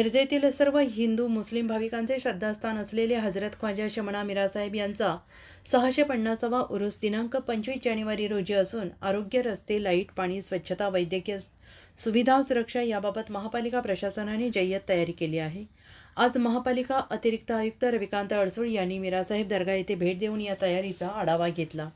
मिरजेतील सर्व हिंदू मुस्लिम भाविकांचे श्रद्धास्थान असलेले हजरत ख्वाजा शमणा मिरासाहेब यांचा सहाशे पन्नासावा उरुस दिनांक पंचवीस जानेवारी रोजी असून आरोग्य रस्ते लाइट पाणी स्वच्छता वैद्यकीय सुविधा सुरक्षा याबाबत महापालिका प्रशासनाने जय्यत तयारी केली आहे. आज महापालिका अतिरिक्त आयुक्त रविकांत अडसूळ यांनी मीरासाहेब दर्गा येथे भेट देऊन या तयारीचा आढावा घेतला.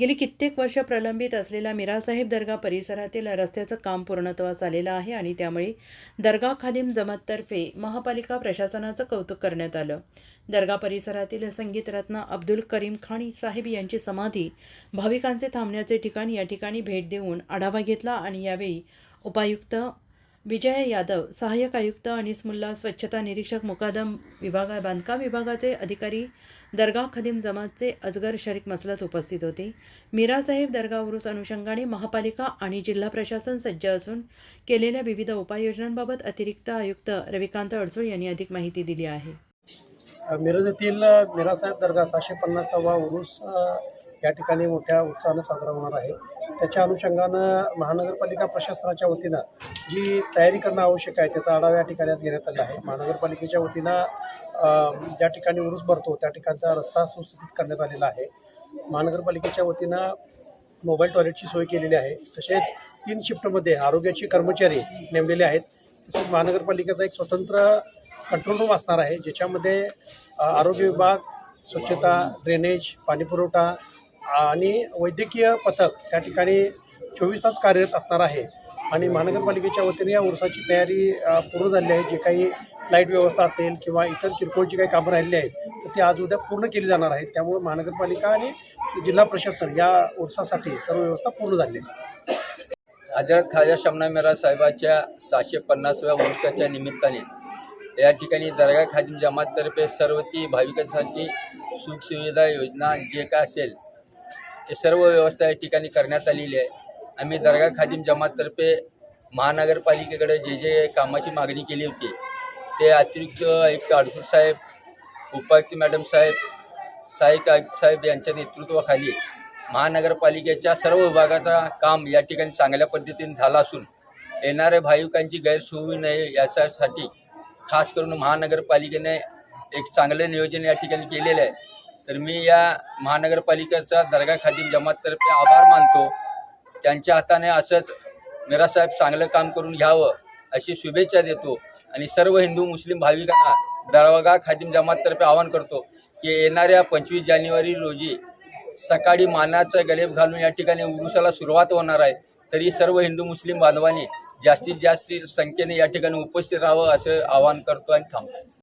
गेली कित्येक वर्ष प्रलंबित असलेला मीरासाहेब दर्गा परिसरातील रस्त्याचं काम पूर्णत्वास आलेलं आहे आणि त्यामुळे दर्गा खादिम जमाततर्फे महापालिका प्रशासनाचं कौतुक करण्यात आलं. दर्गा परिसरातील संगीतरत्न अब्दुल करीम खान साहेब यांची समाधी भाविकांचे थांबण्याचे ठिकाण या ठिकाणी भेट देऊन आढावा घेतला आणि यावेळी उपायुक्त विजय यादव सहाय्यक आयुक्त अनिस मुल्ला स्वच्छता निरीक्षक मुकादम विभागा बांधकाम विभागाचे अधिकारी दर्गा खदीम जमातचे अजगर शरीक मसलत उपस्थित होते. मीरासाहेब दर्गा उरूस अनुषंगाने महापालिका आणि जिल्हा प्रशासन सज्ज असून केलेल्या विविध उपाययोजनांबाबत अतिरिक्त आयुक्त रविकांत अडसूळ यांनी अधिक माहिती दिली आहे. मिरज येथील मिरासाहेब दर्गा सहाशे पन्नासावा उरूस या ठिकाणी मोठ्या उत्साहानं साजरा होणार आहे. त्याच्या अनुषंगानं महानगरपालिका प्रशासनाच्या वतीनं जी तयारी करणं आवश्यक आहे त्याचा आढावा या ठिकाणी घेण्यात आला आहे. महानगरपालिकेच्या वतीनं ज्या ठिकाणी उरूस भरतो त्या ठिकाणचा रस्ता सुस्थित करण्यात आलेला आहे. महानगरपालिकेच्या वतीनं मोबाईल टॉयलेटची सोय केलेली आहे. तसेच तीन शिफ्टमध्ये आरोग्याचे कर्मचारी नेमलेले आहेत. तसेच महानगरपालिकेचा एक स्वतंत्र कंट्रोल रूम असणार आहे ज्याच्यामध्ये आरोग्य विभाग स्वच्छता ड्रेनेज पाणीपुरवठा आणि वैद्यकीय पथक त्या ठिकाणी चोवीस तास कार्यरत असणार आहे. आणि महानगरपालिकेच्या वतीने या उरसाची तयारी पूर्ण झाली आहे. जे काही लाइट व्यवस्था असेल किंवा इतर किरकोळची काही कामं राहिली आहेत तर ती आज उद्या पूर्ण केली जाणार आहेत. त्यामुळे महानगरपालिका आणि जिल्हा प्रशासन या उरसासाठी सर्व व्यवस्था पूर्ण झाली आहे. हजरत खाजा शमना मेरा साहेबाच्या सहाशे पन्नासव्या वर्षाच्या निमित्ताने या ठिकाणी दर्गा खादिम जमाततर्फे सर्व ती भाविकांसाठी सुखसुविधा योजना जे काय असेल ते सर्व व्यवस्था या ठिकाणी करण्यात आलेली आहे. आम्ही दर्गा खादिम जमाततर्फे महानगरपालिकेकडे जे जे कामाची मागणी केली होती ते अतिरिक्त आयुक्त अडसूळ साहेब उपायुक्त मॅडम साहेब सहाय्यक आयुक्त साहेब यांच्या नेतृत्वाखाली महानगरपालिकेच्या सर्व विभागाचा काम या ठिकाणी चांगल्या पद्धतीने झाला असून येणाऱ्या भाविकांची गैरसोय होऊ नये याच्यासाठी खास करून महानगरपालिकेने एक चांगलं नियोजन या ठिकाणी केलेलं आहे. तर मी या महानगरपालिकेचा दर्गा खादीम जमाततर्फे आभार मानतो. त्यांच्या हाताने असंच मिरासाहेब चांगलं काम करून घ्यावं अशी शुभेच्छा देतो आणि सर्व हिंदू मुस्लिम भाविकांना दरवागा खादिम जमाततर्फे आवाहन करतो की येणाऱ्या पंचवीस जानेवारी रोजी सकाळी मानाचा गलेब घालून या ठिकाणी उरुसाला सुरुवात होणार आहे. तरी सर्व हिंदू मुस्लिम बांधवांनी जास्तीत जास्त संख्येने या ठिकाणी उपस्थित राहावं असं आवाहन करतो आणि थांबतो.